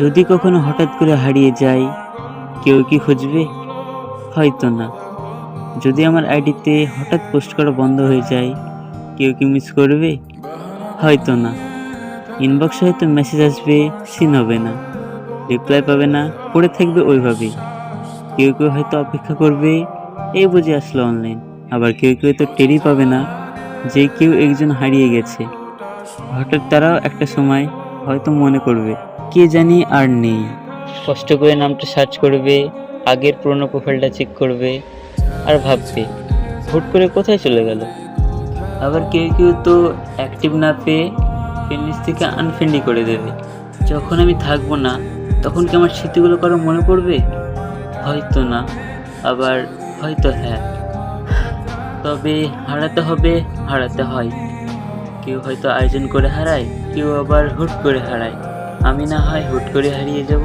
যদি কখনো হঠাৎ করে হারিয়ে যাই, কেউ কি খুঁজবে? হয়তো না। যদি আমার আইডিতে হঠাৎ পোস্ট করা বন্ধ হয়ে যায়, কেউ কি মিস করবে? হয়তো না। ইনবক্সে হয়তো মেসেজ আসবে সিন হবে না। রিপ্লাই পাবে না, পড়ে থাকবে ওইভাবেই। কেউ কেউ হয়তো অপেক্ষা করবে, এই বুঝে আসলো অনলাইন আবার কেউ কেউ তো টেরই পাবে না যে কেউ একজন হারিয়ে গেছে। হঠাৎ তারাও একটা সময় হয়তো মনে করবে কে জানি আর নেই। কষ্ট করে নামটা সার্চ করবে আগের পুরনো প্রোফাইলটা চেক করবে আর ভাববে হুট করে কোথায় চলে গেল? আবার কেউ কেউ তো অ্যাক্টিভ না পেয়ে ফ্রেন্ড লিস্ট থেকে আনফ্রেন্ডই করে দেবে। যখন আমি থাকব না তখন কি আমার স্মৃতিগুলো কারও মনে পড়বে? হয়তো না আবার হয়তো হ্যাঁ। তবে হারাতে হবে হারাতে হয়। কেউ হয়তো আয়োজন করে হারায়, কেউ আবার হুট করে হারায়। আমি না হয় হুট করে হারিয়ে যাব।